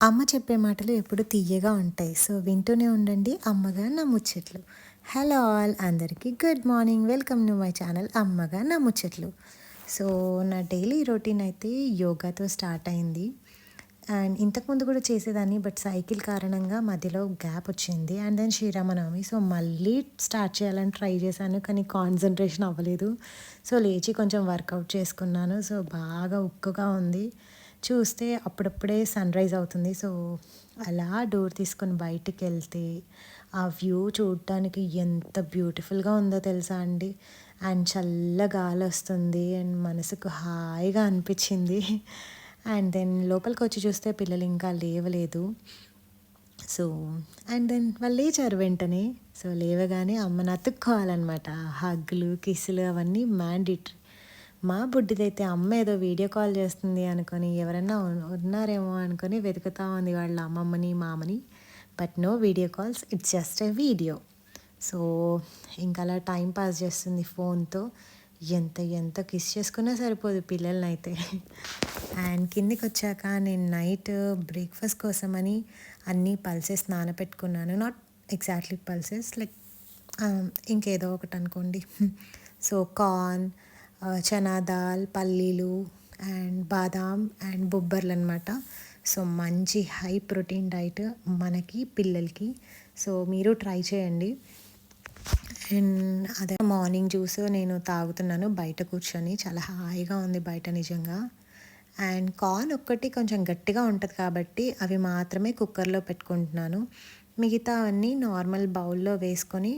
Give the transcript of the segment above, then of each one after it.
అమ్మ చెప్పే మాటలు ఎప్పుడు తీయగా ఉంటాయి. సో వింటూనే ఉండండి అమ్మగా నా ముచ్చట్లు. హలో ఆల్ అందరికీ good morning welcome to my channel అమ్మగా నా ముచ్చట్లు. సో నా డైలీ రొటీన్ అయితే యోగాతో స్టార్ట్ అయింది. అండ్ ఇంతకుముందు కూడా చేసేదాన్ని బట్ సైకిల్ కారణంగా మధ్యలో గ్యాప్ వచ్చింది. అండ్ దెన్ శ్రీరామనవమి సో మళ్ళీ స్టార్ట్ చేయాలని ట్రై చేశాను కానీ కాన్సన్ట్రేషన్ అవ్వలేదు. సో లేచి కొంచెం వర్కౌట్ చేసుకున్నాను. సో బాగా ఉక్కుగా ఉంది. చూస్తే అప్పుడప్పుడే సన్ రైజ్ అవుతుంది. సో అలా డోర్ తీసుకొని బయటికి వెళ్తే ఆ వ్యూ చూడటానికి ఎంత బ్యూటిఫుల్గా ఉందో తెలుసా అండి. అండ్ చల్ల గాలి వస్తుంది. అండ్ మనసుకు హాయిగా అనిపించింది. అండ్ దెన్ లోపలికి వచ్చి చూస్తే పిల్లలు ఇంకా లేవలేదు. సో అండ్ దెన్ వాళ్ళు లేచారు వెంటనే. సో లేవగానే అమ్మని అతుక్కోవాలన్నమాట హగ్గులు కిస్సులు అవన్నీ మ్యాండిటరీ మా బుడ్డిదైతే అమ్మ ఏదో వీడియో కాల్ చేస్తుంది అనుకొని ఎవరైనా ఉన్నారేమో అనుకొని వెతుకుతా ఉంది వాళ్ళ అమ్మమ్మని మామని. But no video calls it's just a video so ఇంకా అలా టైం పాస్ చేస్తుంది ఫోన్తో ఎంత ఎంత కిస్ చేసుకున్నా సరిపోదు పిల్లల్ని అయితే అండ్ కిందికి వచ్చాక నేను నైట్ బ్రేక్ఫాస్ట్ కోసమని అన్నీ పల్సెస్ నానపెట్టుకున్నాను. నాట్ ఎగ్జాక్ట్లీ పల్సెస్ లైక్ ఇంకేదో ఒకటి అనుకోండి. సో కార్న్ చనా దాల్ పల్లీలు అండ్ బాదాం అండ్ బొబ్బర్లు అనమాట సో మంచి హై ప్రోటీన్ డైట్ మనకి పిల్లలకి. సో మీరు ట్రై చేయండి. అండ్ అదే మార్నింగ్ జ్యూస్ నేను తాగుతున్నాను. బయట కూర్చొని చాలా హాయిగా ఉంది బయట నిజంగా. అండ్ కార్న్ ఒక్కటి కొంచెం గట్టిగా ఉంటుంది కాబట్టి అవి మాత్రమే కుక్కర్లో పెట్టుకుంటున్నాను. మిగతా అన్నీ నార్మల్ బౌల్లో వేసుకొని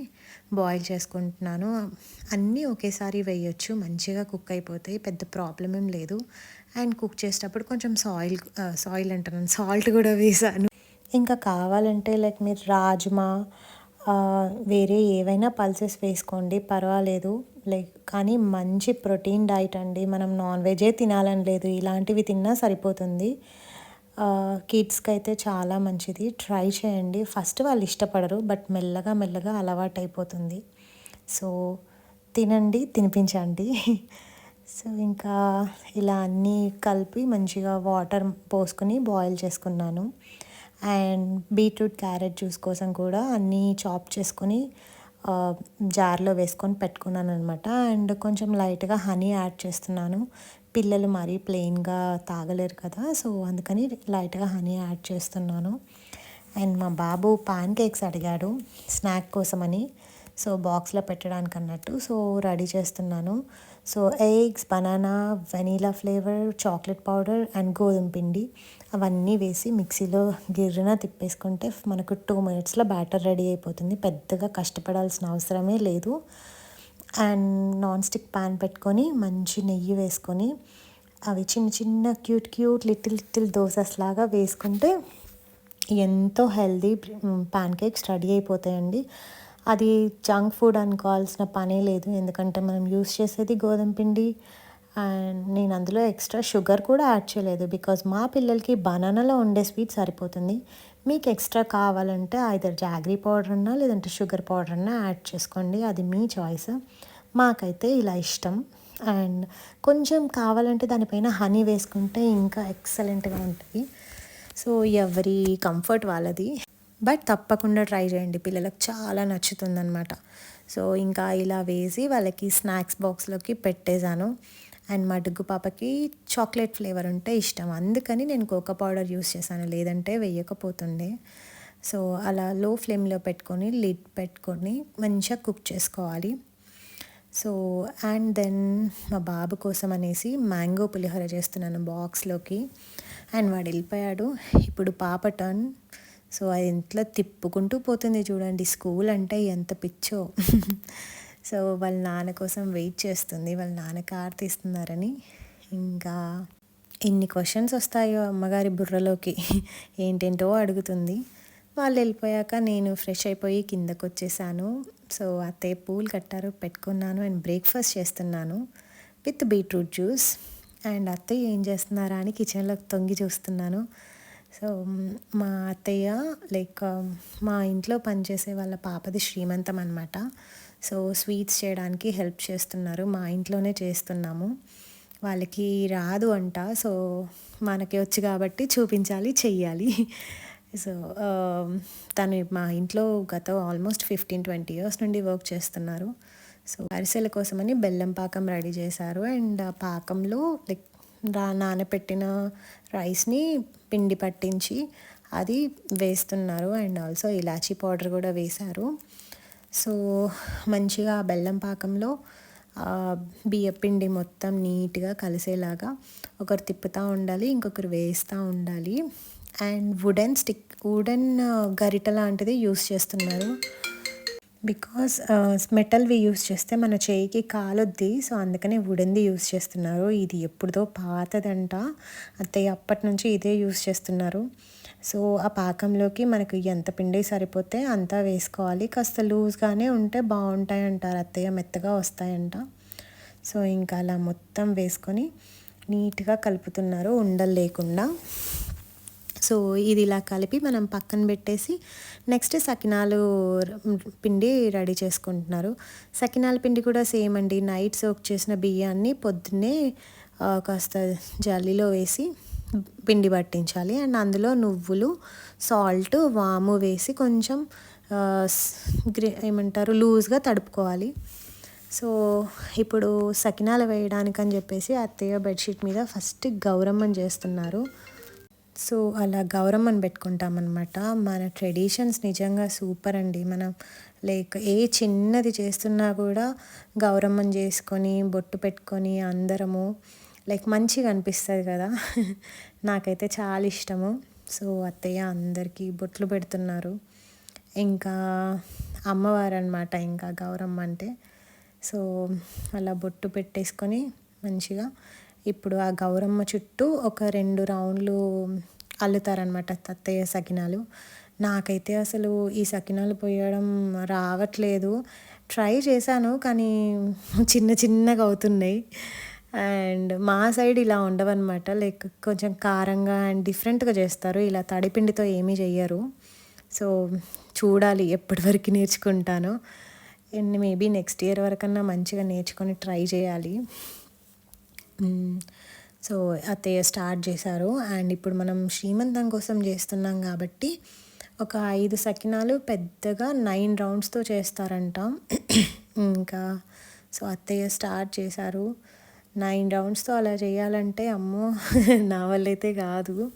బాయిల్ చేసుకుంటున్నాను. అన్నీ ఒకేసారి వేయొచ్చు మంచిగా కుక్ అయిపోతాయి పెద్ద ప్రాబ్లం ఏం లేదు. అండ్ కుక్ చేసేటప్పుడు కొంచెం సాయిల్ సాయిల్ అంటున్నాను సాల్ట్ కూడా వేసాను. ఇంకా కావాలంటే లైక్ మీరు రాజ్మా వేరే ఏవైనా పల్సెస్ వేసుకోండి పర్వాలేదు. లైక్ కానీ మంచి ప్రోటీన్ డైట్ అండి. మనం నాన్ వెజే తినాలని లేదు ఇలాంటివి తిన్నా సరిపోతుంది. కిడ్స్కి అయితే చాలా మంచిది. ట్రై చేయండి. ఫస్ట్ వాళ్ళు ఇష్టపడరు బట్ మెల్లగా మెల్లగా అలవాటు అయిపోతుంది సో తినండి తినిపించండి. సో ఇంకా ఇలా అన్నీ కలిపి మంచిగా వాటర్ పోసుకొని బాయిల్ చేసుకున్నాను. అండ్ బీట్రూట్ క్యారెట్ జ్యూస్ కోసం కూడా అన్నీ చాప్ చేసుకొని జార్లో వేసుకొని పెట్టుకున్నాను అనమాట అండ్ కొంచెం లైట్గా హనీ యాడ్ చేస్తున్నాను. పిల్లలు మరీ ప్లెయిన్గా తాగలేరు కదా సో అందుకని లైట్గా హనీ యాడ్ చేస్తున్నాను. అండ్ మా బాబు పాన్ కేక్స్ అడిగాడు స్నాక్ కోసమని సో బాక్స్లో పెట్టడానికి అన్నట్టు సో రెడీ చేస్తున్నాను. So eggs banana vanilla flavour chocolate powder and గోధుమ పిండి అవన్నీ వేసి మిక్సీలో గిర్రన తిప్పేసుకుంటే మనకు టూ మినిట్స్లో బ్యాటర్ రెడీ అయిపోతుంది. పెద్దగా కష్టపడాల్సిన అవసరమే లేదు. అండ్ నాన్ స్టిక్ ప్యాన్ పెట్టుకొని మంచి నెయ్యి వేసుకొని అవి చిన్న చిన్న cute cute little little dosas లాగా వేసుకుంటే ఎంతో హెల్దీ ప్యాన్ కేక్స్ రెడీ అయిపోతాయండి. అది జంక్ ఫుడ్ అనుకోవాల్సిన పనే లేదు. ఎందుకంటే మనం యూస్ చేసేది గోధుమ పిండి అండ్ నేను అందులో ఎక్స్ట్రా షుగర్ కూడా యాడ్ చేయలేదు. బికాజ్ మా పిల్లలకి బనానాలో ఉండే స్వీట్ సరిపోతుంది. మీకు ఎక్స్ట్రా కావాలంటే ఐదర్ జాగ్రీ పౌడర్ అన్నా లేదంటే షుగర్ పౌడర్ అన్నా యాడ్ చేసుకోండి. అది మీ చాయిస్ మాకైతే ఇలా ఇష్టం. అండ్ కొంచెం కావాలంటే దానిపైన హనీ వేసుకుంటే ఇంకా ఎక్సలెంట్గా ఉంటుంది. సో ఎవరి కంఫర్ట్ వాళ్ళది. బట్ తప్పకుండా ట్రై చేయండి. పిల్లలకు చాలా నచ్చుతుందనమాట సో ఇంకా ఇలా వేసి వాళ్ళకి స్నాక్స్ బాక్స్లోకి పెట్టేశాను. అండ్ మా డుగ్గు పాపకి చాక్లెట్ ఫ్లేవర్ ఉంటే ఇష్టం. అందుకని నేను కోకో పౌడర్ యూస్ చేశాను. లేదంటే వేయకపోతుండే. సో అలా లో ఫ్లేమ్లో పెట్టుకొని లిడ్ పెట్టుకొని మంచిగా కుక్ చేసుకోవాలి. సో అండ్ దెన్ మా బాబు కోసం అనేసి మ్యాంగో పులిహోర చేస్తున్నాను బాక్స్లోకి. అండ్ వాడు వెళ్ళిపోయాడు. ఇప్పుడు పాప టర్న్ సో అది ఇంట్లో తిప్పుకుంటూ పోతుంది చూడండి. స్కూల్ అంటే ఎంత పిచ్చో. సో వాళ్ళ నాన్న కోసం వెయిట్ చేస్తుంది. వాళ్ళ నాన్న కార్ తీస్తున్నారని. ఇంకా ఎన్ని క్వశ్చన్స్ వస్తాయో అమ్మగారి బుర్రలోకి. ఏంటేంటో అడుగుతుంది. వాళ్ళు వెళ్ళిపోయాక నేను ఫ్రెష్ అయిపోయి కిందకు వచ్చేసాను. సో అత్తయ్య పూలు కట్టారు పెట్టుకున్నాను అండ్ బ్రేక్ఫాస్ట్ చేస్తున్నాను విత్ బీట్రూట్ జ్యూస్ అండ్ అత్తయ్య ఏం చేస్తున్నారా అని కిచెన్లోకి తొంగి చూస్తున్నాను. సో మా అత్తయ్య లైక్ um, మా ఇంట్లో పనిచేసే వాళ్ళ పాపది శ్రీమంతం అనమాట సో స్వీట్స్ చేయడానికి హెల్ప్ చేస్తున్నారు. మా ఇంట్లోనే చేస్తున్నాము. వాళ్ళకి రాదు అంట. సో మనకి వచ్చి కాబట్టి చూపించాలి చెయ్యాలి. సో um, తను మా ఇంట్లో గత ఆల్మోస్ట్ ఫిఫ్టీన్ ట్వంటీ ఇయర్స్ నుండి వర్క్ చేస్తున్నారు. సో అరిసెల కోసమని బెల్లం పాకం రెడీ చేశారు. అండ్ పాకంలో లైక్ రా నానబెట్టిన రైస్ని పిండి పట్టించి అది వేస్తున్నారు. అండ్ ఆల్సో ఇలాచీ పౌడర్ కూడా వేశారు. సో మంచిగా బెల్లం పాకంలో బియ్యపిండి మొత్తం నీట్గా కలిసేలాగా ఒకరు తిప్పుతూ ఉండాలి ఇంకొకరు వేస్తూ ఉండాలి. అండ్ వుడెన్ స్టిక్ వుడెన్ గరిట లాంటిది యూస్ చేస్తున్నారు. బికాస్ మెటల్వి యూస్ చేస్తే మన చేయికి కాలొద్ది సో అందుకనే వుడెన్ది యూస్ చేస్తున్నారు. ఇది ఎప్పుడుదో పాతదంట. అత్తయ్య అప్పటి నుంచి ఇదే యూస్ చేస్తున్నారు. సో ఆ పాకంలోకి మనకు ఎంత పిండి సరిపోతే అంతా వేసుకోవాలి. కాస్త లూజ్గానే ఉంటే బాగుంటాయి అంటారు అత్తయ్య మెత్తగా వస్తాయంట. సో ఇంకా అలా మొత్తం వేసుకొని నీట్గా కలుపుతున్నారు ఉండలు లేకుండా. సో ఇది ఇలా కలిపి మనం పక్కన పెట్టేసి నెక్స్ట్ సకినాలు పిండి రెడీ చేసుకుంటున్నారు. సకినాల పిండి కూడా సేమ్ అండి. నైట్ సోక్ చేసిన బియ్యాన్ని పొద్దున్నే కాస్త జల్లీలో వేసి పిండి పట్టించాలి. అండ్ అందులో నువ్వులు సాల్ట్ వాము వేసి కొంచెం గ్రీ ఏమంటారు లూజ్గా తడుపుకోవాలి. సో ఇప్పుడు సకినాలు వేయడానికని చెప్పేసి అత్తయ్య బెడ్షీట్ మీద ఫస్ట్ గౌరమ్మని చేస్తున్నారు. సో అలా గౌరమ్మని పెట్టుకుంటామన్నమాట. మన ట్రెడిషన్స్ నిజంగా సూపర్ అండి. మనం లైక్ ఏ చిన్నది చేస్తున్నా కూడా గౌరమ్మని చేసుకొని బొట్టు పెట్టుకొని అందరము లైక్ మంచిగా అనిపిస్తుంది కదా. నాకైతే చాలా ఇష్టము. సో అత్తయ్య అందరికీ బొట్లు పెడుతున్నారు. ఇంకా అమ్మవారు అనమాట ఇంకా గౌరమ్మ అంటే. సో అలా బొట్టు పెట్టేసుకొని మంచిగా ఇప్పుడు ఆ గౌరమ్మ చుట్టూ ఒక రెండు రౌండ్లు అల్లుతారనమాట తత్తయ్య సకినాలు. నాకైతే అసలు ఈ సకినాలు పోయడం రావట్లేదు. ట్రై చేశాను కానీ చిన్న చిన్నగా అవుతున్నాయి. అండ్ మా సైడ్ ఇలా ఉండవన్నమాట. లైక్ కొంచెం కారంగా అండ్ డిఫరెంట్గా చేస్తారు. ఇలా తడిపిండితో ఏమీ చెయ్యరు. సో చూడాలి ఎప్పటి వరకు నేర్చుకుంటానో. అండ్ మేబీ నెక్స్ట్ ఇయర్ వరకన్నా మంచిగా నేర్చుకొని ట్రై చేయాలి. సో అత్తయ్య స్టార్ట్ చేశారు. అండ్ ఇప్పుడు మనం శ్రీమంతం కోసం చేస్తున్నాం కాబట్టి ఒక ఐదు సకినాలు పెద్దగా నైన్ రౌండ్స్తో చేస్తారంట. ఇంకా సో అత్తయ్య స్టార్ట్ చేశారు. నైన్ రౌండ్స్తో అలా చేయాలంటే అమ్మో నా వల్ల అయితే కాదు.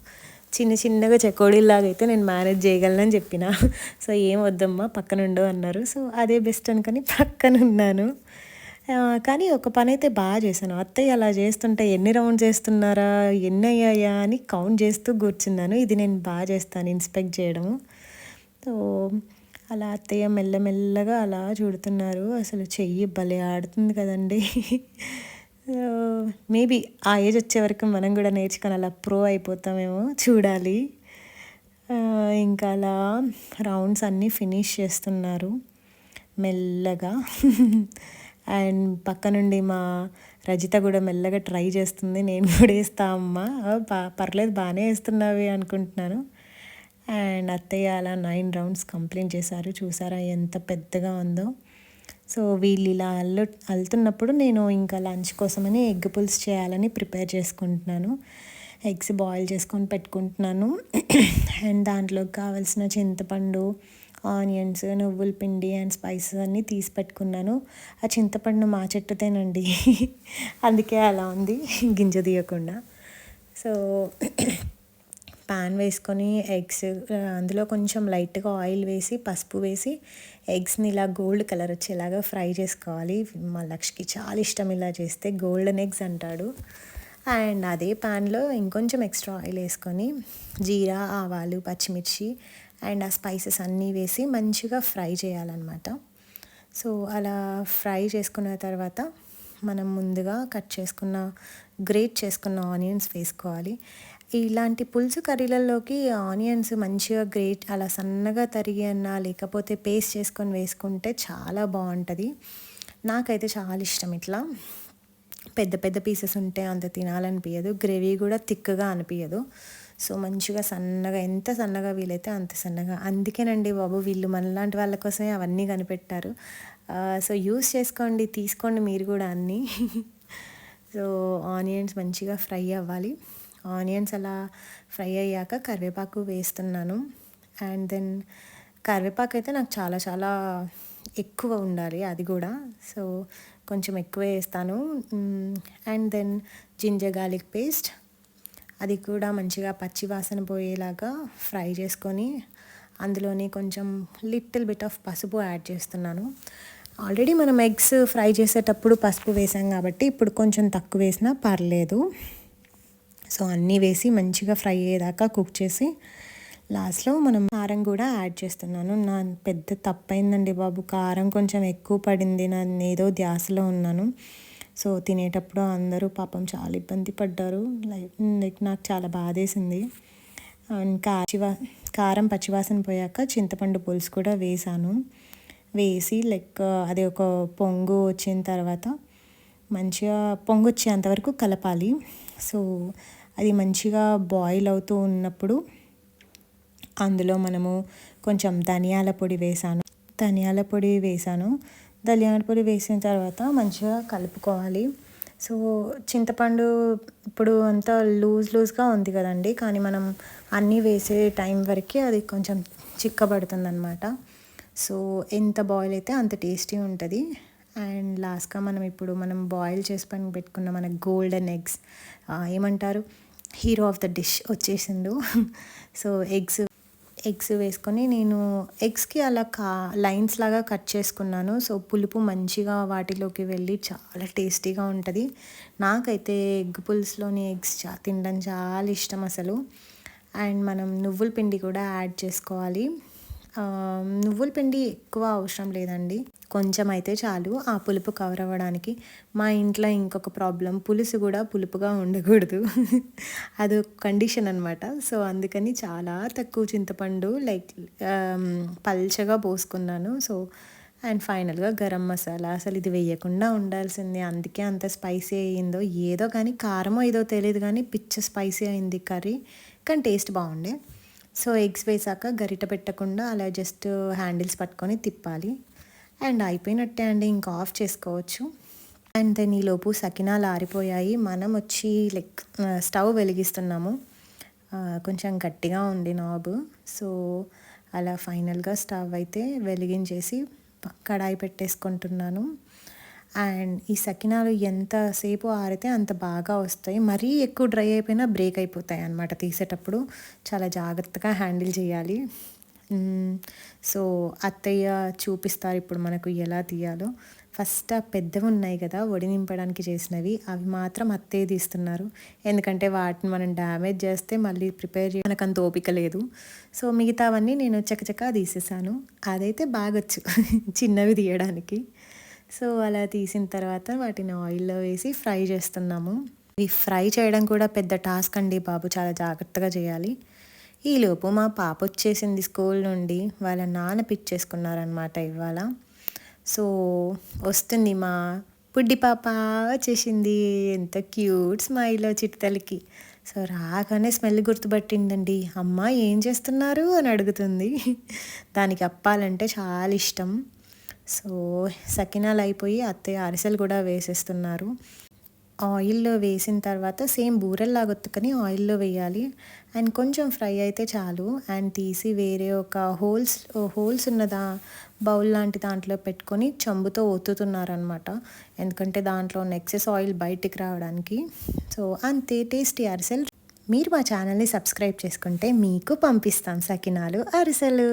చిన్న చిన్నగా చెకోడీలాగా అయితే నేను మేనేజ్ చేయగలనని చెప్పిన. సో ఏం వద్దమ్మా పక్కనుండు అన్నారు. సో అదే బెస్ట్ అనుకొని పక్కన ఉన్నాను కానీ ఒక పని అయితే బాగా చేశాను. అత్తయ్య అలా చేస్తుంటే ఎన్ని రౌండ్ చేస్తున్నారా ఎన్ని అయ్యాయా అని కౌంట్ చేస్తూ కూర్చున్నాను. ఇది నేను బాగా చేస్తాను ఇన్స్పెక్ట్ చేయడము. సో అలా అత్తయ్య మెల్లమెల్లగా అలా చూడుతున్నారు. అసలు చెయ్యి భలే ఆడుతుంది కదండి. మేబీ ఆ ఏజ్ వచ్చే వరకు మనం కూడా నేర్చుకొని అలా ప్రో అయిపోతామేమో చూడాలి. ఇంకా అలా రౌండ్స్ అన్నీ ఫినిష్ చేస్తున్నారు. మెల్లగా. అండ్ పక్క నుండి మా రజిత కూడా మెల్లగా ట్రై చేస్తుంది. నేను కూడా వేస్తా అమ్మ. పర్లేదు బాగానే వేస్తున్నావి అనుకుంటున్నాను. అండ్ అత్తయ్య అలా నైన్ రౌండ్స్ కంప్లీట్ చేశారు. చూసారా ఎంత పెద్దగా ఉందో. సో వీళ్ళు ఇలా అల్లు అల్లుతున్నప్పుడు నేను ఇంకా లంచ్ కోసమని ఎగ్ పుల్స్ చేయాలని ప్రిపేర్ చేసుకుంటున్నాను. ఎగ్స్ బాయిల్ చేసుకొని పెట్టుకుంటున్నాను. అండ్ దాంట్లోకి కావాల్సిన చింతపండు ఆనియన్స్ నువ్వుల పిండి అండ్ స్పైసెస్ అన్నీ తీసి పెట్టుకున్నాను. ఆ చింతపండు మా చెట్టుతేనండి. అందుకే అలా ఉంది గింజ తీయకుండా. సో పాన్ వేసుకొని ఎగ్స్ అందులో కొంచెం లైట్గా ఆయిల్ వేసి పసుపు వేసి ఎగ్స్ని ఇలా గోల్డ్ కలర్ వచ్చేలాగా ఫ్రై చేసుకోవాలి. మా లక్ష్కి చాలా ఇష్టం ఇలా చేస్తే గోల్డెన్ ఎగ్స్ అంటాడు. అండ్ అదే పాన్లో ఇంకొంచెం ఎక్స్ట్రా ఆయిల్ వేసుకొని జీరా ఆవాలు పచ్చిమిర్చి అండ్ ఆ స్పైసెస్ అన్నీ వేసి మంచిగా ఫ్రై చేయాలన్నమాట. సో అలా ఫ్రై చేసుకున్న తర్వాత మనం ముందుగా కట్ చేసుకున్న గ్రేట్ చేసుకున్న ఆనియన్స్ వేసుకోవాలి. ఇలాంటి పులుసు కర్రీలలోకి ఆనియన్స్ మంచిగా గ్రేట్ అలా సన్నగా తరిగి అన్నా లేకపోతే పేస్ట్ చేసుకొని వేసుకుంటే చాలా బాగుంటుంది. నాకైతే చాలా ఇష్టం ఇట్లా. పెద్ద పెద్ద పీసెస్ ఉంటే అంత తినాలనిపించదు గ్రేవీ కూడా థిక్గా అనిపించదు సో మంచిగా సన్నగా ఎంత సన్నగా వీలైతే అంత సన్నగా. అందుకేనండి బాబు వీళ్ళు మనలాంటి వాళ్ళ కోసమే అవన్నీ కనిపెట్టారు. సో యూస్ చేసుకోండి తీసుకోండి మీరు కూడా అన్నీ. సో ఆనియన్స్ మంచిగా ఫ్రై అవ్వాలి. ఆనియన్స్ అలా ఫ్రై అయ్యాక కరివేపాకు వేస్తున్నాను. అండ్ దెన్ కరివేపాకు అయితే నాకు చాలా చాలా ఎక్కువ ఉండాలి అది కూడా. సో కొంచెం ఎక్కువ వేస్తాను. And then ginger garlic paste. అది కూడా మంచిగా పచ్చి వాసన పోయేలాగా ఫ్రై చేసుకొని అందులోని కొంచెం లిటిల్ బిట్ ఆఫ్ పసుపు యాడ్ చేస్తున్నాను. ఆల్రెడీ మనం ఎగ్స్ ఫ్రై చేసేటప్పుడు పసుపు వేసాం కాబట్టి ఇప్పుడు కొంచెం తక్కువ వేసినా పర్లేదు. సో అన్నీ వేసి మంచిగా ఫ్రై అయ్యేదాకా కుక్ చేసి లాస్ట్లో మనం కారం కూడా యాడ్ చేస్తున్నాను. నా పెద్ద తప్పైందండి బాబు. కారం కొంచెం ఎక్కువ పడింది. నా ఏదో ధ్యాసలో ఉన్నాను. సో తినేటప్పుడు అందరూ పాపం చాలా ఇబ్బంది పడ్డారు. లైక్ లైక్ నాకు చాలా బాధేసింది. ఇంకా కారం పచ్చివాసన పోయాక చింతపండు పులుసు కూడా వేసాను. వేసి లైక్ అది ఒక పొంగు వచ్చిన తర్వాత మంచిగా పొంగు వచ్చేంతవరకు కలపాలి. సో అది మంచిగా బాయిల్ అవుతూ ఉన్నప్పుడు అందులో మనము కొంచెం ధనియాల పొడి వేసాను. ధనియాల పొడి వేసాను. ధనియాల పొడి వేసిన తర్వాత మంచిగా కలుపుకోవాలి. సో చింతపండు ఇప్పుడు అంతా లూజ్ లూజ్గా ఉంది కదండి. కానీ మనం అన్నీ వేసే టైం వరకు అది కొంచెం చిక్కబడుతుంది అనమాట సో ఎంత బాయిల్ అయితే అంత టేస్టీ ఉంటుంది. అండ్ లాస్ట్గా మనం ఇప్పుడు మనం బాయిల్ చేసి పని పెట్టుకున్న మన గోల్డెన్ ఎగ్స్ ఏమంటారు? Hero of the dish వచ్చేసిండు. So eggs eggs వేసుకొని నేను ఎగ్స్కి అలా కా లైన్స్ లాగా కట్ చేసుకున్నాను. సో పులుపు మంచిగా వాటిలోకి వెళ్ళి చాలా టేస్టీగా ఉంటుంది. నాకైతే ఎగ్ పులుసులోని ఎగ్స్ చా తినడం చాలా ఇష్టం అసలు. అండ్ మనం నువ్వుల పిండి కూడా యాడ్ చేసుకోవాలి. నువ్వుల పిండి ఎక్కువ అవసరం లేదండి. కొంచెం అయితే చాలు. ఆ పులుపు కవర్ అవ్వడానికి మా ఇంట్లో ఇంకొక ప్రాబ్లం పులుసు కూడా పులుపుగా ఉండకూడదు. అది కండిషన్ అనమాట సో అందుకని చాలా తక్కువ చింతపండు లైక్ um, పల్చగా పోసుకున్నాను. సో అండ్ ఫైనల్గా గరం మసాలా. అసలు ఇది వేయకుండా ఉండాల్సింది. అందుకే అంత స్పైసీ అయ్యిందో ఏదో కానీ కారమో ఏదో తెలియదు కానీ పిచ్చ స్పైసీ అయింది కర్రీ. కానీ టేస్ట్ బాగుండే. సో ఎగ్స్ వేసాక గరిట పెట్టకుండా అలా జస్ట్ హ్యాండిల్స్ పట్టుకొని తిప్పాలి. అండ్ అయిపోయినట్టే అండి ఇంకా ఆఫ్ చేసుకోవచ్చు. అండ్ దెన్ ఈలోపు సకినాలు ఆరిపోయాయి. మనం వచ్చి లైక్ స్టవ్ వెలిగిస్తున్నాము. కొంచెం గట్టిగా ఉంది నాబు. సో అలా ఫైనల్గా స్టవ్ అయితే వెలిగించేసి కడాయి పెట్టేసుకుంటున్నాను. అండ్ ఈ సకినాలు ఎంతసేపు ఆరితే అంత బాగా వస్తాయి. మరీ ఎక్కువ డ్రై అయిపోయినా బ్రేక్ అయిపోతాయి అనమాట తీసేటప్పుడు. చాలా జాగ్రత్తగా హ్యాండిల్ చేయాలి. సో అత్తయ్య చూపిస్తారు ఇప్పుడు మనకు ఎలా తీయాలో. ఫస్ట్ ఆ పెద్దవి ఉన్నాయి కదా వడి నింపడానికి చేసినవి. అవి మాత్రం అత్తయ్య తీస్తున్నారు. ఎందుకంటే వాటిని మనం డ్యామేజ్ చేస్తే మళ్ళీ ప్రిపేర్ చేయ మనకు అంత ఓపిక లేదు. సో మిగతావన్నీ నేను చకచకా తీసేసాను. అదైతే బాగొచ్చు. చిన్నవి తీయడానికి. సో అలా తీసిన తర్వాత వాటిని ఆయిల్లో వేసి ఫ్రై చేస్తున్నాము. ఇవి ఫ్రై చేయడం కూడా పెద్ద టాస్క్ అండి బాబు. చాలా జాగ్రత్తగా చేయాలి. ఈలోపు మా పాప వచ్చేసింది స్కూల్ నుండి. వాళ్ళ నాన్న పిక్ చేసుకున్నారనమాట ఇవాళ. సో వస్తుంది మా పుడ్డి పాప వచ్చేసింది. ఎంత క్యూట్ స్మైల్ చిట్టతలికి సో రాగానే స్మెల్ గుర్తుపట్టిందండి. అమ్మ ఏం చేస్తున్నారు? అని అడుగుతుంది. దానికి అప్పాలంటే చాలా ఇష్టం. సో సకినాలు అయిపోయి అత్తయ్య అరిసెలు కూడా వేసేస్తున్నారు. ఆయిల్లో వేసిన తర్వాత సేమ్ బూరెల్లాగా ఒత్తుకొని ఆయిల్లో వేయాలి. అండ్ కొంచెం ఫ్రై అయితే చాలు. అండ్ తీసి వేరే ఒక హోల్స్ హోల్స్ ఉన్నదా బౌల్ లాంటి దాంట్లో పెట్టుకొని చెంబుతో ఒత్తుతున్నారనమాట. ఎందుకంటే దాంట్లో ఉన్న ఎక్సెస్ ఆయిల్ బయటికి రావడానికి. సో అంతే టేస్టీ అరిసెలు. మీరు మా ఛానల్ని సబ్స్క్రైబ్ చేసుకుంటే మీకు పంపిస్తాం సకినాలు అరిసెలు.